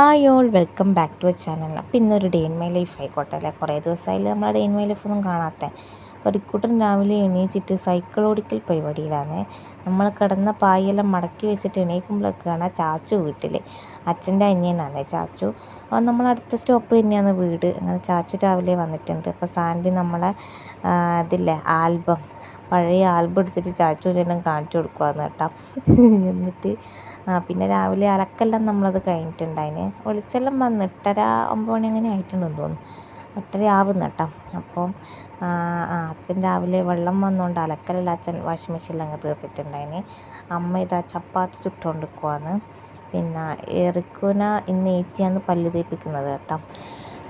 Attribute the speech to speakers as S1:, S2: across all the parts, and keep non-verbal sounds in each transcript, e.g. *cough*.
S1: Hi all welcome back to a channel. അപ്പോൾ ഇന്നൊരു day in my life ആയിക്കോട്ടെ അല്ലേ? കുറേ ദിവസമായില്ലേ നമ്മളെ ഡേ ഇൻ മൈ ലൈഫ് ഒന്നും കാണാത്ത. അപ്പോൾ റിക്കൂട്ടൻ രാവിലെ എണീച്ചിട്ട് സൈക്കിൾ പരിപാടിയിലാണ്. നമ്മൾ കിടന്ന പായെല്ലാം മടക്കി വെച്ചിട്ട് എണീക്കുമ്പോഴൊക്കെയാണ് ചാച്ചു വീട്ടിൽ അച്ഛന്റെ അനിയനാണ് ചാച്ചു. അപ്പോൾ നമ്മൾ അടുത്ത സ്റ്റോപ്പ് തന്നെയാണ് വീട്. അങ്ങനെ ചാച്ചു രാവിലെ വന്നിട്ടുണ്ട്. അപ്പോൾ സാൻഡി നമ്മളെ ഇതില്ലേ ആൽബം പഴയ ആൽബം എടുത്തിട്ട് ചാച്ചു ചേട്ടൻ കാണിച്ചു കൊടുക്കുവാന്ന് കേട്ടോ. എന്നിട്ട് പിന്നെ രാവിലെ അലക്കെല്ലാം നമ്മളത് കഴിഞ്ഞിട്ടുണ്ടായിന്. വെളിച്ചെല്ലാം വന്ന് എട്ടര ഒമ്പത് മണി അങ്ങനെ ആയിട്ടുണ്ടെന്ന് തോന്നുന്നു. എട്ടര ആവുന്നു കേട്ടോ അപ്പോൾ അച്ഛൻ രാവിലെ വെള്ളം വന്നുകൊണ്ട് അലക്കലെല്ലാം അച്ഛൻ വാഷിംഗ് മെഷീനിൽ അങ്ങ് തീർത്തിട്ടുണ്ടായിന്. അമ്മ ഇതാ ചപ്പാത്തി ചുട്ടുകൊണ്ട് നിൽക്കുവാന്ന് പിന്നെ റിക്കുന ഇന്ന് ഏച്ചിയാണ് പല്ല് തേപ്പിക്കുന്നത് കേട്ടോ.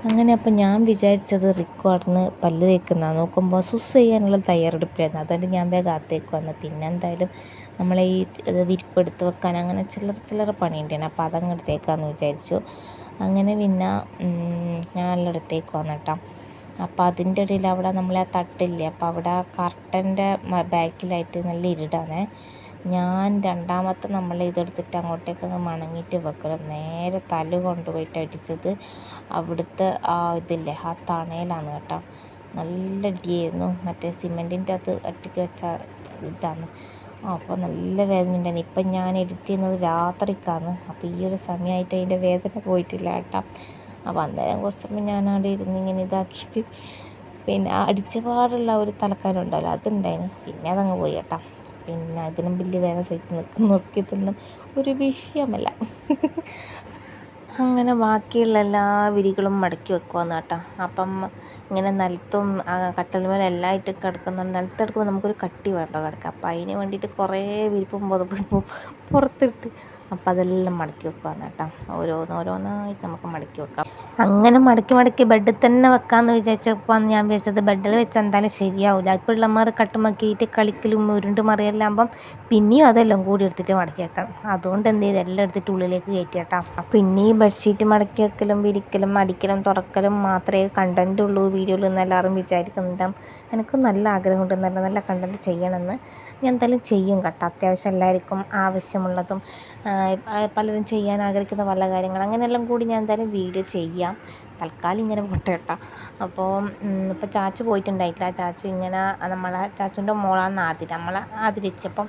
S1: അങ്ങനെ അപ്പം ഞാൻ വിചാരിച്ചത് റിക്കു അവിടുന്ന് പല്ല് തേക്കുന്ന. നോക്കുമ്പോൾ സുസ് ചെയ്യാനുള്ള തയ്യാറെടുപ്പിലായിരുന്നു. അതുകൊണ്ട് ഞാൻ വേഗം അകത്തേക്ക് വന്നു. പിന്നെ എന്തായാലും നമ്മളെ ഈ വിരിപ്പ് എടുത്ത് വെക്കാൻ അങ്ങനെ ചില്ലറ ചില്ലറ പണിയുണ്ടായിരുന്നു. അപ്പോൾ അതങ്ങ് എടുത്തേക്കാന്ന് വിചാരിച്ചു. അങ്ങനെ പിന്നെ ഞാൻ നല്ല എടുത്തേക്ക് വന്നു കേട്ടോ അപ്പോൾ അതിന്റെ ഇടയിൽ അവിടെ നമ്മളെ തട്ടില്ലേ? അപ്പോൾ അവിടെ കർട്ടന്റെ ബാക്കിലായിട്ട് നല്ല ഇരുടാണ്. ഞാൻ രണ്ടാമത്തെ നമ്മൾ ഇതെടുത്തിട്ട് അങ്ങോട്ടേക്ക് അങ്ങ് മണങ്ങിയിട്ട് വെക്കണം. നേരെ തല കൊണ്ടുപോയിട്ട് അടിച്ചത് അവിടുത്തെ ആ ഇതില്ലേ ആ തണയിലാണ് കേട്ടോ. നല്ല അടിയായിരുന്നു. മറ്റേ സിമെന്റിന്റെ അത് അട്ടിക്ക് വെച്ച ഇതാണ്. അപ്പോൾ നല്ല വേദന ഉണ്ടായിരുന്നു. ഇപ്പം ഞാൻ എഡിറ്റ് ചെയ്യുന്നത് രാത്രിക്കാണ്. അപ്പോൾ ഈ ഒരു സമയമായിട്ട് അതിന്റെ വേദന പോയിട്ടില്ല കേട്ടോ. അപ്പോൾ അന്നേരം കുറച്ചപ്പോൾ ഞാൻ അവിടെ ഇരുന്ന് ഇങ്ങനെ ഇതാക്കിയിട്ട് പിന്നെ അടിച്ച പാടുള്ള ഒരു തലക്കാരുണ്ടല്ലോ അതുണ്ടായിരുന്നു പിന്നെ അതങ്ങ് പോയി കേട്ടോ. പിന്നെ അതിനും വലിയ വേദന സഹിച്ച് നിൽക്കുന്നവർക്ക് ഇതൊന്നും ഒരു വിഷയമല്ല. അങ്ങനെ ബാക്കിയുള്ള എല്ലാ വിരികളും മടക്കി വെക്കുവാന്ന് കേട്ടോ. അപ്പം ഇങ്ങനെ നിലത്തും കട്ടലുമേലും എല്ലാം ഇട്ട് കിടക്കുന്ന നിലത്തെടുക്കുമ്പോൾ നമുക്കൊരു കട്ടി വേണ്ടോ കിടക്കുക അപ്പം അതിന് വേണ്ടിയിട്ട് കുറേ വിരിപ്പും പുതപ്പിപ്പും പുറത്തിട്ട് അപ്പം അതെല്ലാം മടക്കി വെക്കുവാന്ന് കേട്ടോ. ഓരോന്ന് ഓരോന്നായിട്ട് നമുക്ക് മടക്കി വെക്കാം. അങ്ങനെ മടക്കി മടക്കി ബെഡിൽ തന്നെ വെക്കാമെന്ന് വിചാരിച്ചപ്പോൾ ഞാൻ വിചാരിച്ചത് ബെഡിൽ വെച്ച് എന്തായാലും ശരിയാവില്ല ഇപ്പോൾ ഉള്ളമാർ കട്ടുമക്കിയിട്ട് കളിക്കലും ഉരുണ്ട് മറിയെല്ലാകുമ്പം പിന്നെയും അതെല്ലാം കൂടി എടുത്തിട്ട് മടക്കി വെക്കണം. അതുകൊണ്ട് എന്ത് ചെയ്ത് എല്ലാം എടുത്തിട്ട് ഉള്ളിലേക്ക് കയറ്റി കേട്ടോ. പിന്നെ ഈ ബെഡ്ഷീറ്റ് മടക്കി വെക്കലും വിരിക്കലും അടിക്കലും തുറക്കലും മാത്രമേ കണ്ടന്റ് ഉള്ളൂ വീഡിയോയിൽ നിന്ന് എല്ലാവരും വിചാരിക്കുന്നുണ്ടാവും എനിക്ക് നല്ല ആഗ്രഹമുണ്ട് നല്ല നല്ല കണ്ടന്റ് ചെയ്യണമെന്ന്. ഞാൻ എന്തായാലും ചെയ്യും കേട്ടോ. അത്യാവശ്യം എല്ലാവർക്കും ആവശ്യമുള്ളതും പലരും ചെയ്യാൻ ആഗ്രഹിക്കുന്ന പല കാര്യങ്ങൾ അങ്ങനെയെല്ലാം കൂടി ഞാൻ എന്തായാലും വീഡിയോ ചെയ്യാം. തൽക്കാലം ഇങ്ങനെ പോട്ടെ കേട്ടോ. അപ്പോൾ ഇപ്പോൾ ചാച്ചു പോയിട്ടുണ്ടായിട്ടില്ല. ചാച്ചു ഇങ്ങനെ നമ്മളെ ചാച്ചുന്റെ മോളാണ് ആതിര. നമ്മളെ ആതിരിച്ചപ്പം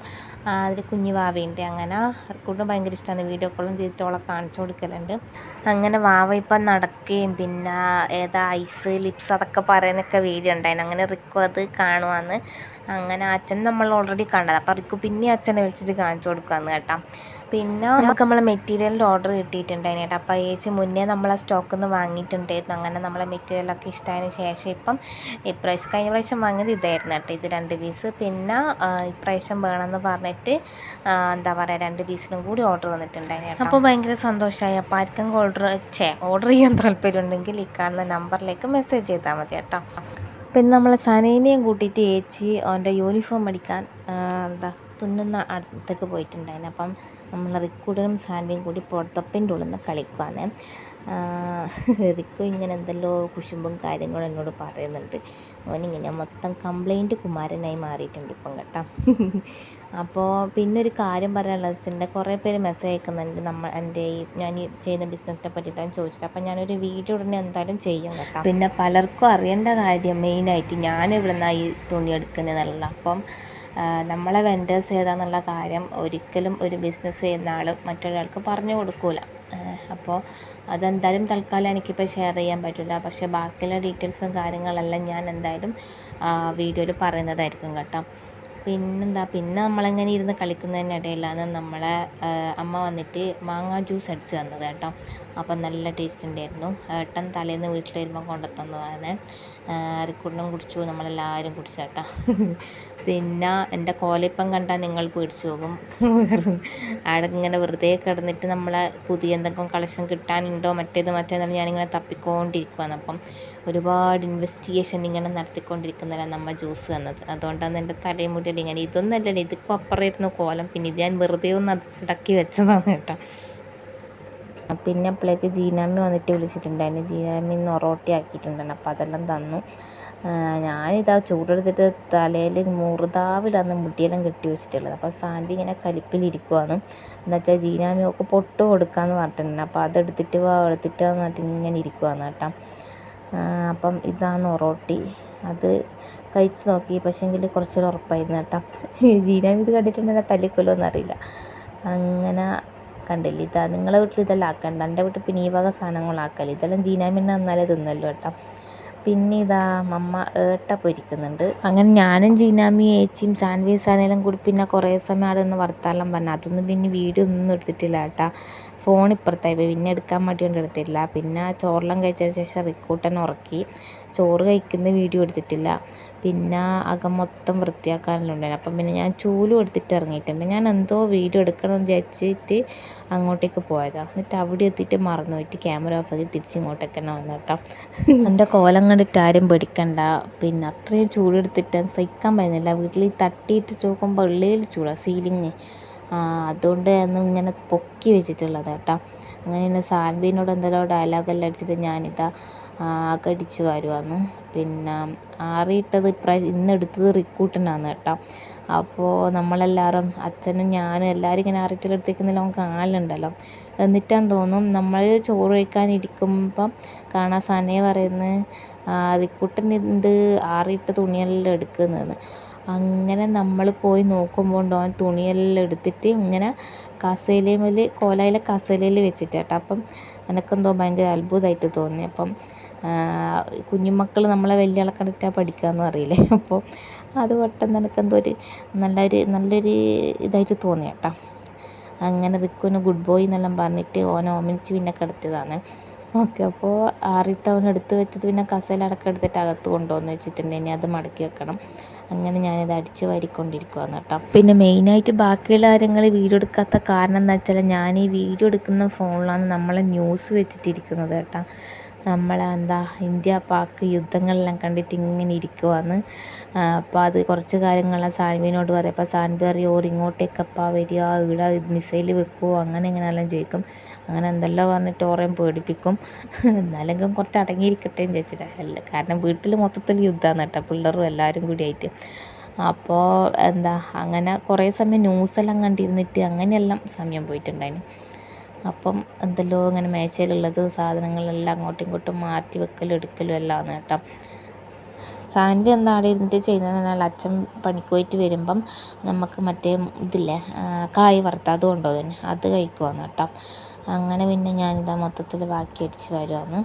S1: അതിൽ കുഞ്ഞു വാവയുണ്ട് അങ്ങനെ അവർക്കൂടെ ഭയങ്കര ഇഷ്ടമാണ് വീഡിയോ കോളും ചെയ്തിട്ട് ഓളെ കാണിച്ചു കൊടുക്കലുണ്ട്. അങ്ങനെ വാവ ഇപ്പം നടക്കുകയും പിന്നെ ഏതാ ഐസ് ലിപ്സ് അതൊക്കെ പറയുന്നൊക്കെ വീഡിയോ ഉണ്ടായിരുന്നു. അങ്ങനെ റിക്കു അത് കാണുവാന്ന്. അങ്ങനെ അച്ഛൻ നമ്മൾ ഓൾറെഡി കണ്ടത്. അപ്പോൾ റിക്കു പിന്നെ അച്ഛനെ വിളിച്ചിട്ട് കാണിച്ചു കൊടുക്കുകയെന്ന് കേട്ടോ. പിന്നെ നമുക്ക് നമ്മളെ മെറ്റീരിയലിന്റെ ഓർഡർ കിട്ടിയിട്ടുണ്ടായിരുന്നു കേട്ടോ. അപ്പോൾ ഏച്ചി മുന്നേ നമ്മളെ സ്റ്റോക്കിൽ നിന്ന് വാങ്ങിയിട്ടുണ്ടായിരുന്നു. അങ്ങനെ നമ്മളെ മെറ്റീരിയലൊക്കെ ഇഷ്ടമായതിന് ശേഷം ഇപ്പം ഇപ്രാവശ്യം കഴിഞ്ഞ പ്രാവശ്യം വാങ്ങിയത് ഇതായിരുന്നു കേട്ടോ. ഇത് രണ്ട് പീസ് പിന്നെ ഇപ്രാവശ്യം വേണമെന്ന് പറഞ്ഞിട്ട് എന്താ പറയുക രണ്ട് പീസിനും കൂടി ഓർഡർ വന്നിട്ടുണ്ടായിരുന്നു അപ്പോൾ ഭയങ്കര സന്തോഷമായി അപ്പോൾ ആർക്കും ഓർഡർ ചേ ഓർഡർ ചെയ്യാൻ താല്പര്യം ഉണ്ടെങ്കിൽ ഈ കാണുന്ന നമ്പറിലേക്ക് മെസ്സേജ് ചെയ്താൽ മതി കേട്ടോ. പിന്നെ നമ്മളെ സനേനെയും കൂട്ടിയിട്ട് ഏച്ചി അവന്റെ യൂണിഫോം അടിക്കാൻ എന്താ തുന്നുന്ന അടുത്തേക്ക് പോയിട്ടുണ്ടായിരുന്നു. അപ്പം നമ്മൾ റിക്കൂടനും സാൻവിയും കൂടി പുറത്തപ്പിന്റെ ഉള്ളിൽ നിന്ന് കളിക്കുവാണ് റിക്കു ഇങ്ങനെ എന്തെല്ലോ കുശുമ്പും കാര്യങ്ങളും എന്നോട് പറയുന്നുണ്ട്. അവനിങ്ങനെ മൊത്തം കംപ്ലൈന്റ് കുമാരനായി മാറിയിട്ടുണ്ട് ഇപ്പം കേട്ടോ. അപ്പോൾ പിന്നെ ഒരു കാര്യം പറയാനുള്ളത് വെച്ചിട്ടുണ്ടെങ്കിൽ കുറേ പേര് മെസ്സേജ് അയക്കുന്നുണ്ട്. നമ്മൾ എന്റെ ഈ ഞാൻ ഈ ചെയ്യുന്ന ബിസിനസ്സിനെ പറ്റിയിട്ടാണ് ചോദിച്ചിട്ട്. അപ്പം ഞാനൊരു വീഡിയോ ഉടനെ എന്തായാലും ചെയ്യും കേട്ടോ. പിന്നെ പലർക്കും അറിയേണ്ട കാര്യം മെയിനായിട്ട് ഞാൻ ഇവിടെ നിന്നാണ് ഈ തുണി എടുക്കുന്നതല്ല അപ്പം നമ്മളെ വെൻഡേഴ്സ് ഏതാണെന്നുള്ള കാര്യം ഒരിക്കലും ഒരു ബിസിനസ് ചെയ്യുന്ന ആൾ മറ്റൊരാൾക്ക് പറഞ്ഞു കൊടുക്കില്ല അപ്പോൾ അതെന്തായാലും തൽക്കാലം എനിക്കിപ്പോൾ ഷെയർ ചെയ്യാൻ പറ്റില്ല. പക്ഷേ ബാക്കിയുള്ള ഡീറ്റെയിൽസും കാര്യങ്ങളെല്ലാം ഞാൻ എന്തായാലും വീഡിയോയിൽ പറയുന്നതായിരിക്കും കേട്ടോ. പിന്നെന്താ പിന്നെ നമ്മളെങ്ങനെ ഇരുന്ന് കളിക്കുന്നതിനിടയിലാണ് നമ്മളെ അമ്മ വന്നിട്ട് മാങ്ങ ജ്യൂസ് അടിച്ച് തന്നത് കേട്ടോ. അപ്പം നല്ല ടേസ്റ്റ് ഉണ്ടായിരുന്നു ഏട്ടൻ തലേന്ന് വീട്ടിൽ വരുമ്പോൾ കൊണ്ടു റിക്കുണ്ണും കുടിച്ചു നമ്മളെല്ലാവരും കുടിച്ചു കേട്ടോ. പിന്നെ എന്റെ കോലിപ്പം കണ്ടാൽ നിങ്ങൾ പേടിച്ചു പോകും. അവിടെ ഇങ്ങനെ വെറുതെ കിടന്നിട്ട് നമ്മളെ പുതിയ എന്തെങ്കിലും കളക്ഷൻ കിട്ടാനുണ്ടോ മറ്റേത് മറ്റേ ഞാനിങ്ങനെ തപ്പിക്കൊണ്ടിരിക്കുകയാണ് അപ്പം ഒരുപാട് ഇൻവെസ്റ്റിഗേഷൻ ഇങ്ങനെ നടത്തിക്കൊണ്ടിരിക്കുന്നതാണ് നമ്മൾ ജ്യൂസ് എന്നത് അതുകൊണ്ടാണ് എന്റെ തലയും ഇങ്ങനെ ഇതൊന്നല്ലല്ലോ ഇതിപ്പോൾ അപ്പുറമായിരുന്നു കോലം പിന്നെ ഇത് ഞാൻ വെറുതെ ഒന്ന് അടക്കി വെച്ചതാണ് കേട്ടോ. പിന്നെ അപ്പോഴേക്ക് ജീനാമ്മി വന്നിട്ട് വിളിച്ചിട്ടുണ്ടായിരുന്നു. ജീനാമ്മി നൊറോട്ടി ആക്കിയിട്ടുണ്ടായിരുന്നു അപ്പോൾ അതെല്ലാം തന്നു. ഞാനിതാ ചൂടെടുത്തിട്ട് തലയിൽ മുറുതാവിലാണ് മുടിയെല്ലാം കെട്ടി വെച്ചിട്ടുള്ളത്. അപ്പോൾ സാൻവി ഇങ്ങനെ കലിപ്പിലിരിക്കുവാണ്. എന്നുവെച്ചാൽ ജീനാമി ഒക്കെ പൊട്ട് കൊടുക്കാമെന്ന് പറഞ്ഞിട്ടുണ്ട് അപ്പോൾ അതെടുത്തിട്ട് വാ എടുത്തിട്ട് പറഞ്ഞിട്ട് ഇങ്ങനെ ഇരിക്കുവാണ് കേട്ടോ. അപ്പം ഇതാണ് ഒറോട്ടി അത് കഴിച്ച് നോക്കി. പക്ഷേങ്കിൽ കുറച്ചൊരു ഉറപ്പായിരുന്നു കേട്ടോ. ജീനാമി ഇത് കണ്ടിട്ടുണ്ടെങ്കിൽ തല്ലിക്കൊല്ലോ എന്നറിയില്ല അങ്ങനെ കണ്ടില്ല. ഇതാ നിങ്ങളെ വീട്ടിൽ ഇതെല്ലാം ആക്കണ്ട. എന്റെ വീട്ടിൽ പിന്നെ ഈ വക സാധനങ്ങളാക്കൽ ഇതെല്ലാം ജീനാമിന്നെ നന്നാലേ തിന്നല്ലോ കേട്ടോ. പിന്നെ ഇതാ അമ്മ ഏട്ട പൊരിക്കുന്നുണ്ട്. അങ്ങനെ ഞാനും ജീനാമി ഏച്ചിയും സാൻഡ്വിച്ച് ആണെങ്കിലും കൂടി പിന്നെ കുറേ സമയം അവിടെ നിന്ന് വർത്താനം പറഞ്ഞു. അതൊന്നും പിന്നെ വീഡിയോ ഒന്നും എടുത്തിട്ടില്ല കേട്ടാ. ഫോൺ ഇപ്പുറത്തായി. പോയി പിന്നെ എടുക്കാൻ വേണ്ടി കൊണ്ട് എടുത്തില്ല പിന്നെ ചോറെല്ലാം കഴിച്ചതിന് ശേഷം റിക്കൂട്ടൻ ഉറക്കി. ചോറ് കഴിക്കുന്ന വീഡിയോ എടുത്തിട്ടില്ല. പിന്നെ അകം മൊത്തം വൃത്തിയാക്കാനെല്ലാം ഉണ്ടായിരുന്നു അപ്പം പിന്നെ ഞാൻ ചൂലും എടുത്തിട്ട് ഇറങ്ങിയിട്ടുണ്ട്. ഞാൻ എന്തോ വീഡിയോ എടുക്കണം എന്ന് വിചാരിച്ചിട്ട് അങ്ങോട്ടേക്ക് പോയതാണ് എന്നിട്ട് അവിടെ എത്തിയിട്ട് മറന്നു പോയിട്ട് ക്യാമറ ഓഫ് ആക്കി തിരിച്ച് ഇങ്ങോട്ടേക്ക് തന്നെ വന്നു കേട്ടോ. എന്റെ കോലം കണ്ടിട്ട് ആരും പേടിക്കണ്ട. പിന്നെ അത്രയും ചൂടെടുത്തിട്ട് സഹിക്കാൻ പറ്റുന്നില്ല. വീട്ടിൽ തട്ടിയിട്ട് നോക്കുമ്പോൾ ഉള്ളിൽ ചൂടാണ് സീലിങ് അതുകൊണ്ട് അന്ന് ഇങ്ങനെ പൊക്കി വെച്ചിട്ടുള്ളത് കേട്ടോ. അങ്ങനെ സാൻബീനോട് എന്തെല്ലോ ഡയലോഗെല്ലാം അടിച്ചിട്ട് ഞാനിതാ ആകെ അടിച്ച് വരുവാന്ന്. പിന്നെ ആറിയിട്ടത് ഇപ്രാവശ്യം ഇന്നെടുത്തത് റിക്കൂട്ടനാന്ന് കേട്ടോ. അപ്പോൾ നമ്മളെല്ലാവരും അച്ഛനും ഞാനും എല്ലാവരും ഇങ്ങനെ ആറിയിട്ടെല്ലാം എടുത്തേക്കുന്നില്ല നമുക്ക് കാണലുണ്ടല്ലോ. എന്നിട്ടാന്ന് തോന്നും നമ്മൾ ചോറ് കഴിക്കാനിരിക്കുമ്പം കാണാൻ സനയെ പറയുന്നത് റിക്കൂട്ടൻ എന്ത് ആറിയിട്ട തുണിയെല്ലാം എടുക്കുന്നതെന്ന്. അങ്ങനെ നമ്മൾ പോയി നോക്കുമ്പോൾ അവൻ തുണിയെല്ലാം എടുത്തിട്ട് ഇങ്ങനെ കസേലയിൽ കോലായിലെ കസേലയിൽ വെച്ചിട്ട് കേട്ടോ. അപ്പം എനിക്കെന്തോ ഭയങ്കര അത്ഭുതമായിട്ട് തോന്നി. അപ്പം കുഞ്ഞുമക്കൾ നമ്മളെ വലിയ ആളെ കണ്ടിട്ടാണ് പഠിക്കുകയെന്ന് അറിയില്ലേ? *laughs* അപ്പോൾ അത് പെട്ടെന്ന് എനിക്ക് എന്തോ ഒരു നല്ലൊരു നല്ലൊരു ഇതായിട്ട് തോന്നി കേട്ടോ. അങ്ങനെ റിക്കുവിന് ഗുഡ് ബോയ് എന്നെല്ലാം പറഞ്ഞിട്ട് ഓനെ ഓമനിച്ച് പിന്നെ കിടത്തിയതാണ്. ഓക്കെ അപ്പോൾ ആറിട്ട് അവൻ എടുത്ത് വെച്ചത് പിന്നെ കസേല എടുത്തിട്ട് അകത്ത് കൊണ്ടുവന്ന് വെച്ചിട്ടുണ്ട്. ഇനി അത് മടക്കി വെക്കണം. അങ്ങനെ ഞാനിത് അടിച്ച് വാരിക്കൊണ്ടിരിക്കുകയാണ് കേട്ടോ. പിന്നെ മെയിനായിട്ട് ബാക്കിയുള്ള കാര്യങ്ങൾ വീഡിയോ എടുക്കാത്ത കാരണം എന്താ വെച്ചാൽ ഞാൻ ഈ വീഡിയോ എടുക്കുന്ന ഫോണിലാണ് നമ്മളെ ന്യൂസ് വെച്ചിട്ടിരിക്കുന്നത് കേട്ടോ. നമ്മൾ എന്താ ഇന്ത്യ പാക് യുദ്ധങ്ങളെല്ലാം കണ്ടിട്ട് ഇങ്ങനെ ഇരിക്കുവാന്ന്. അപ്പോൾ അത് കുറച്ച് കാര്യങ്ങൾ സാൻവിനോട് പറയും. അപ്പോൾ സാൻവി പറയും ഓർ ഇങ്ങോട്ടേക്കപ്പാ വരിക ഇവിടെ മിസൈൽ വെക്കുമോ അങ്ങനെ ഇങ്ങനെയെല്ലാം ചോദിക്കും. അങ്ങനെ എന്തെല്ലാം പറഞ്ഞിട്ട് ഓറേയും പേടിപ്പിക്കും. എന്നാലെങ്കിലും കുറച്ച് അടങ്ങിയിരിക്കട്ടെ എന്ന് ചോദിച്ചിട്ട് കാരണം വീട്ടിൽ മൊത്തത്തിൽ യുദ്ധമാണ് കേട്ടോ പിള്ളേരും എല്ലാവരും കൂടി ആയിട്ട്. അപ്പോൾ എന്താ അങ്ങനെ കുറേ സമയം ന്യൂസെല്ലാം കണ്ടിരുന്നിട്ട് അങ്ങനെയെല്ലാം സമയം പോയിട്ടുണ്ടായിരുന്നു അപ്പം എന്തെല്ലോ ഇങ്ങനെ മേശയിലുള്ളത് സാധനങ്ങളെല്ലാം അങ്ങോട്ടും ഇങ്ങോട്ടും മാറ്റി വെക്കലും എടുക്കലും എല്ലാം കേട്ടോ. സാൻവി എന്താ അവിടെ ഇരുന്നിട്ട് ചെയ്യുന്നതെന്ന് പറഞ്ഞാൽ അച്ഛൻ പണിക്ക് പോയിട്ട് വരുമ്പം നമുക്ക് മറ്റേ ഇതില്ലേ കായ് വറുത്ത അത് തന്നെ അത് കഴിക്കുവാന്ന് കേട്ടോ. അങ്ങനെ പിന്നെ ഞാനിതാ മൊത്തത്തിൽ ബാക്കി അടിച്ച് വരുവാന്ന്.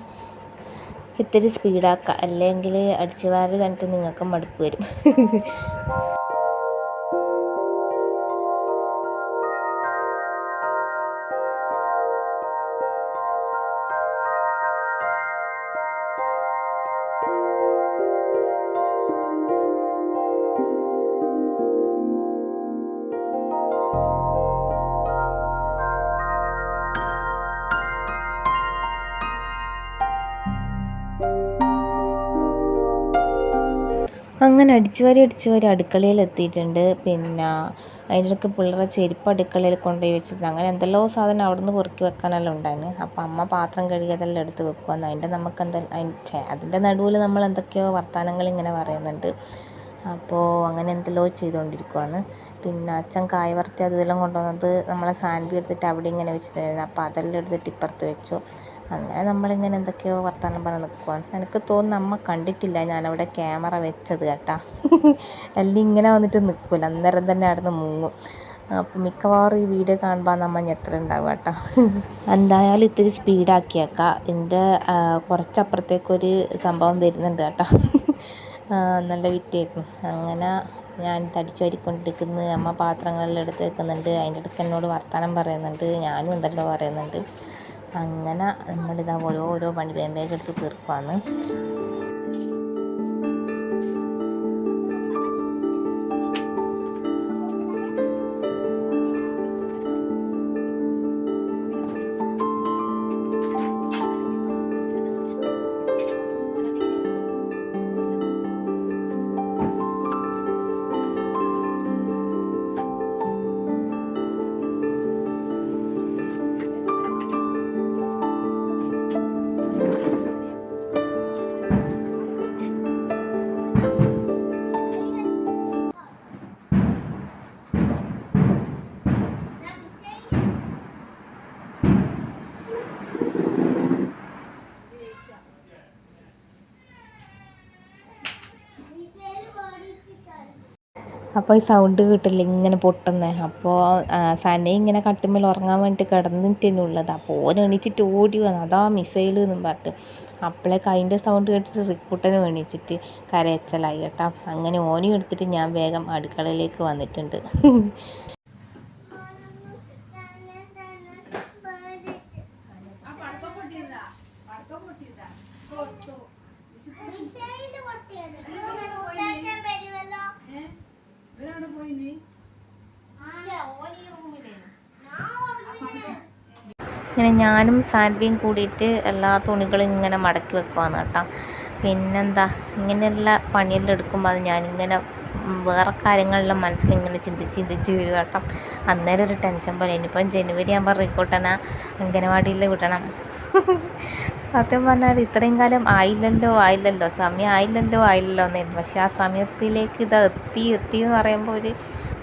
S1: ഇത്തിരി സ്പീഡാക്കുക അല്ലെങ്കിൽ അടിച്ച് വാരി കണ്ടിട്ട് നിങ്ങൾക്ക് മടുപ്പ് വരും. *laughs* അങ്ങനെ അടിച്ചു വാരി അടിച്ചു വാരി അടുക്കളയിൽ എത്തിയിട്ടുണ്ട്. പിന്നെ അതിന്റെ ഇടയ്ക്ക് പിള്ളേരെ ചെരുപ്പ് അടുക്കളയിൽ കൊണ്ടുപോയി വെച്ചിട്ടുണ്ട്. അങ്ങനെ എന്തെല്ലോ സാധനം അവിടെ നിന്ന് പൊറുക്കി വെക്കാനെല്ലാം ഉണ്ടായിരുന്നു. അപ്പോൾ അമ്മ പാത്രം കഴുകി അതെല്ലാം എടുത്ത് വെക്കുമെന്ന് അതിന്റെ നമുക്ക് എന്താ അതിന്റെ നടുവിൽ നമ്മൾ എന്തൊക്കെയോ വർത്തമാനങ്ങൾ ഇങ്ങനെ പറയുന്നുണ്ട്. അപ്പോൾ അങ്ങനെ എന്തെല്ലോ ചെയ്തുകൊണ്ടിരിക്കുവാണ്. പിന്നെ അച്ഛൻ കായ് വറുത്തി അതെല്ലാം കൊണ്ടുവന്നത് നമ്മളെ സാൻവി എടുത്തിട്ട് അവിടെ ഇങ്ങനെ വെച്ചിട്ടുണ്ടായിരുന്നു. അപ്പോൾ അതെല്ലാം എടുത്തിട്ട് ഇപ്പുറത്ത് വെച്ചു. അങ്ങനെ നമ്മളിങ്ങനെ എന്തൊക്കെയോ വർത്തമാനം പറഞ്ഞ് നിൽക്കുക എനിക്ക് തോന്നുന്നു അമ്മ കണ്ടിട്ടില്ല ഞാനവിടെ ക്യാമറ വെച്ചത് കേട്ടാ. *laughs* എല്ലാം ഇങ്ങനെ വന്നിട്ട് നിൽക്കില്ല അന്നേരം തന്നെ അവിടെ നിന്ന് മുങ്ങും. അപ്പം മിക്കവാറും ഈ വീഡിയോ കാണുമ്പോൾ നമ്മൾ ഞെട്ടലുണ്ടാവുക കേട്ടോ. *laughs* എന്തായാലും ഇത്തിരി സ്പീഡാക്കിയേക്കാം എന്റെ കുറച്ചപ്പുറത്തേക്കൊരു സംഭവം വരുന്നുണ്ട് കേട്ടോ. *laughs* നല്ല വിറ്റായിരുന്നു. അങ്ങനെ ഞാൻ തടിച്ചു വാരിക്കൊണ്ടിരിക്കുന്നു. അമ്മ പാത്രങ്ങളെല്ലാം എടുത്ത് വെക്കുന്നുണ്ട്. അതിന്റെ ഇടയ്ക്ക് എന്നോട് വർത്തമാനം പറയുന്നുണ്ട്. ഞാനും എന്തെല്ലോ പറയുന്നുണ്ട്. അങ്ങനെ നമ്മളിതാ ഓരോ ഓരോ പണി വേഗം എടുത്ത് തീർക്കുവാണ്. അപ്പോൾ ഈ സൗണ്ട് കിട്ടില്ല ഇങ്ങനെ പൊട്ടുന്നത് അപ്പോൾ സനെ ഇങ്ങനെ കട്ടുമ്മൽ ഉറങ്ങാൻ വേണ്ടിയിട്ട് കിടന്നിട്ടേനു ഉള്ളത്. അപ്പോൾ ഓൻ എണീച്ചിട്ട് ഓടി വന്നു. അതാ മിസൈൽ എന്നും പറഞ്ഞിട്ട്. അപ്പോഴേക്ക് അതിന്റെ സൗണ്ട് കേട്ടിട്ട് റിക്കൂട്ടനും എണീച്ചിട്ട് കരയച്ചലായി കേട്ടോ. അങ്ങനെ ഓനും എടുത്തിട്ട് ഞാൻ വേഗം അടുക്കളയിലേക്ക് വന്നിട്ടുണ്ട്. ഇങ്ങനെ ഞാനും സാൻവിയും കൂടിയിട്ട് എല്ലാ തുണികളും ഇങ്ങനെ മടക്കി വെക്കുവാന്ന് കേട്ടോ. പിന്നെന്താ ഇങ്ങനെയുള്ള പണിയെല്ലാം എടുക്കുമ്പോൾ അത് ഞാനിങ്ങനെ വേറെ കാര്യങ്ങളിലും മനസ്സിൽ ഇങ്ങനെ ചിന്തിച്ച് ചിന്തിച്ച് വരും കേട്ടോ. അന്നേരം ഒരു ടെൻഷൻ പോലെ ഇനിയിപ്പം ജനുവരി ആകുമ്പോൾ റിക്കോട്ടന അംഗനവാടിയിൽ വിടണം. *laughs* സത്യം പറഞ്ഞാൽ ഇത്രയും കാലം ആയില്ലല്ലോ ആയില്ലല്ലോ സമയം ആയില്ലല്ലോ ആയില്ലല്ലോ എന്നായിരുന്നു. പക്ഷെ ആ സമയത്തിലേക്ക് ഇത് എത്തി എത്തി എന്ന് പറയുമ്പോൾ ഒരു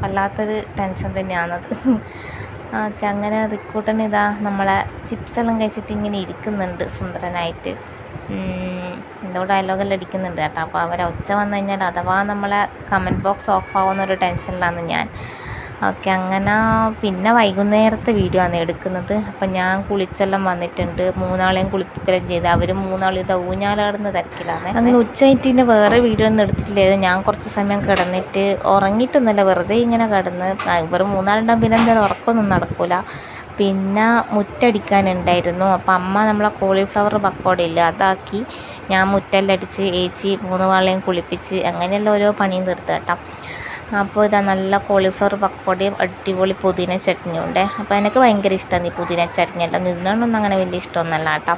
S1: വല്ലാത്തൊരു ടെൻഷൻ തന്നെയാണത്. *laughs* ഓക്കെ അങ്ങനെ റിക്കൂട്ടൻ ഇതാ നമ്മളെ ചിപ്സ് എല്ലാം കഴിച്ചിട്ട് ഇങ്ങനെ ഇരിക്കുന്നുണ്ട് സുന്ദരനായിട്ട്. എന്തോ ഡയലോഗെല്ലാം അടിക്കുന്നുണ്ട് കേട്ടോ. അപ്പോൾ അവരെ ഒച്ച വന്നു കഴിഞ്ഞാൽ അഥവാ നമ്മളെ കമന്റ് ബോക്സ് ഓഫ് ആവുന്നൊരു ടെൻഷനിലാണ് ഞാൻ. ഓക്കെ അങ്ങനെ പിന്നെ വൈകുന്നേരത്തെ വീഡിയോ ആണ് എടുക്കുന്നത്. അപ്പം ഞാൻ കുളിച്ചെല്ലാം വന്നിട്ടുണ്ട്. മൂന്നാളെയും കുളിപ്പിക്കലും ചെയ്ത്. അവർ മൂന്നാളും ഇത് ഊഞ്ഞാലാടുന്ന തിരക്കിലാണ്. അങ്ങനെ ഉച്ചയായിട്ടിന്റെ വേറെ വീഡിയോ ഒന്നും എടുത്തിട്ടില്ല. ഞാൻ കുറച്ച് സമയം കിടന്നിട്ട് ഉറങ്ങിയിട്ടൊന്നുമില്ല. വെറുതെ ഇങ്ങനെ കിടന്ന്. ഇവർ മൂന്നാളുണ്ടാകും പിന്നെ എന്തായാലും ഉറക്കമൊന്നും നടക്കില്ല പിന്നെ മുറ്റടിക്കാനുണ്ടായിരുന്നു. അപ്പം അമ്മ നമ്മളെ കോളിഫ്ലവർ പക്കോടയില്ല അതാക്കി ഞാൻ മുറ്റെല്ലാം അടിച്ച് ഏച്ചി മൂന്ന് വാളെയും കുളിപ്പിച്ച് അങ്ങനെയെല്ലാം ഓരോ പണിയും തീർത്ത് കേട്ടോ. അപ്പോൾ ഇതാ നല്ല കോളിഫ്ലവർ പക്കോടയും അടിപൊളി പുതിന ചട്നിയും ഉണ്ട്. അപ്പോൾ എനിക്ക് ഭയങ്കര ഇഷ്ടമാണ് ഈ പുതിന ചട്നി എല്ലാം നിന്നോണ്ടൊന്നും അങ്ങനെ വലിയ ഇഷ്ടമൊന്നുമല്ല കേട്ടോ.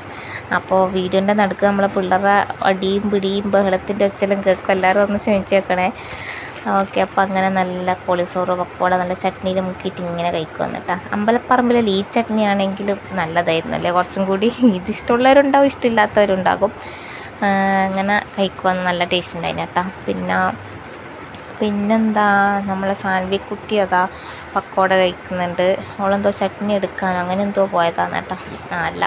S1: അപ്പോൾ വീഡിയോന്റെ നടുക്ക് നമ്മളെ പിള്ളേരുടെ അടിയും പിടിയും ബഹളത്തിന്റെ ഒച്ചലും കേൾക്കും എല്ലാവരും ഒന്ന് ക്ഷമിച്ചേക്കണേ ഓക്കെ അപ്പോൾ അങ്ങനെ നല്ല കോളിഫ്ലവർ പക്കോട നല്ല ചട്നിയിൽ മുക്കിയിട്ട് ഇങ്ങനെ കഴിക്കുമെന്ന് കേട്ടോ. അമ്പലപ്പറമ്പിലെ ഈ ചട്നി ആണെങ്കിലും നല്ലതായിരുന്നു അല്ലേ? കുറച്ചും കൂടി ഇത് ഇഷ്ടമുള്ളവരുണ്ടാവും ഇഷ്ടമില്ലാത്തവരുണ്ടാകും. അങ്ങനെ കഴിക്കുമെന്ന് നല്ല ടേസ്റ്റ് ഉണ്ടായിരുന്നു കേട്ടോ. പിന്നെ പിന്നെന്താ നമ്മളെ സാൻവി കുട്ടി അതാ പക്കോട കഴിക്കുന്നുണ്ട്. അവളെന്തോ ചട്നി എടുക്കാനോ അങ്ങനെ എന്തോ പോയതാണ് കേട്ടോ. ആ അല്ല.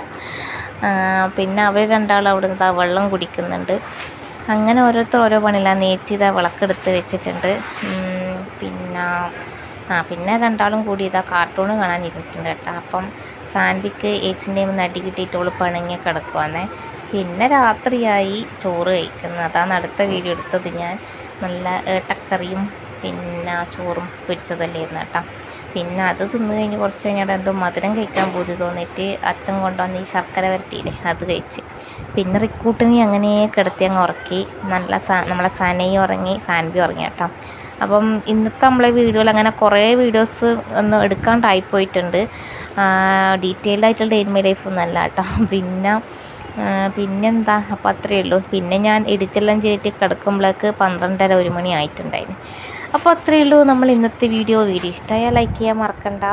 S1: പിന്നെ അവർ രണ്ടാളും അവിടെ നിന്ന് വെള്ളം കുടിക്കുന്നുണ്ട്. അങ്ങനെ ഓരോരുത്തർ ഓരോ പണിയിലാണ് നേച്ചി വിളക്കെടുത്ത് വെച്ചിട്ടുണ്ട്. പിന്നെ ആ പിന്നെ രണ്ടാളും കൂടി ഇതാ കാർട്ടൂൺ കാണാൻ ഇരുന്നിട്ടുണ്ട് കേട്ടോ. അപ്പം സാൻവിക്ക് ഏച്ചിന്റെയും നടി കിട്ടിയിട്ട് അവൾ പിണങ്ങി കിടക്കുവാന്നേ. പിന്നെ രാത്രിയായി ചോറ് കഴിക്കുന്നത് അതാണ് അടുത്ത വീഡിയോ എടുത്തത് ഞാൻ. നല്ല ഏട്ടക്കറിയും പിന്നെ ചോറും പൊരിച്ചതല്ലായിരുന്നു കേട്ടോ. പിന്നെ അത് തിന്നു കഴിഞ്ഞ് കുറച്ച് കഴിഞ്ഞാൽ എന്തോ മധുരം കഴിക്കാൻ പൂതി തോന്നിയിട്ട് അച്ഛൻ കൊണ്ടുവന്ന് ഈ ശർക്കര വരട്ടിയില്ലേ അത് കഴിച്ച്. പിന്നെ റിക്കൂട്ടിനി അങ്ങനെ കിടത്തി അങ്ങ് ഉറക്കി. നല്ല സാ നമ്മളെ സനയും ഉറങ്ങി സാൻബി ഉറങ്ങി കേട്ടോ. അപ്പം ഇന്നത്തെ നമ്മളെ വീഡിയോയിൽ അങ്ങനെ കുറേ വീഡിയോസ് ഒന്ന് എടുക്കാണ്ടായിപ്പോയിട്ടുണ്ട്. ഡീറ്റെയിൽഡ് ആയിട്ടുള്ള ഡെയിൻ മൈ ലൈഫ് ഒന്നല്ല കേട്ടോ. പിന്നെ പിന്നെന്താ? അപ്പോൾ അത്രയേ ഉള്ളൂ. പിന്നെ ഞാൻ എഡിറ്റെല്ലാം ചെയ്തിട്ട് കിടക്കുമ്പോഴേക്ക് പന്ത്രണ്ടര ഒരു മണി ആയിട്ടുണ്ടായിരുന്നു അപ്പോൾ അത്രയേ ഉള്ളൂ നമ്മൾ ഇന്നത്തെ വീഡിയോ. വീഡിയോ ഇഷ്ടമായാൽ ലൈക്ക് ചെയ്യാൻ മറക്കണ്ട.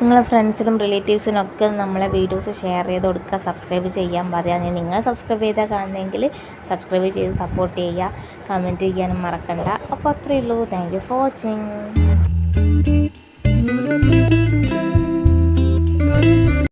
S1: നിങ്ങളെ ഫ്രണ്ട്സിനും റിലേറ്റീവ്സിനും ഒക്കെ നമ്മളെ വീഡിയോസ് ഷെയർ ചെയ്ത് കൊടുക്കുക സബ്സ്ക്രൈബ് ചെയ്യാൻ പറയാം. നിങ്ങൾ സബ്സ്ക്രൈബ് ചെയ്താൽ കാണുന്നെങ്കിൽ സബ്സ്ക്രൈബ് ചെയ്ത് സപ്പോർട്ട് ചെയ്യുക കമന്റ് ചെയ്യാനും മറക്കണ്ട. അപ്പോൾ അത്രയേ ഉള്ളൂ. Thank you for watching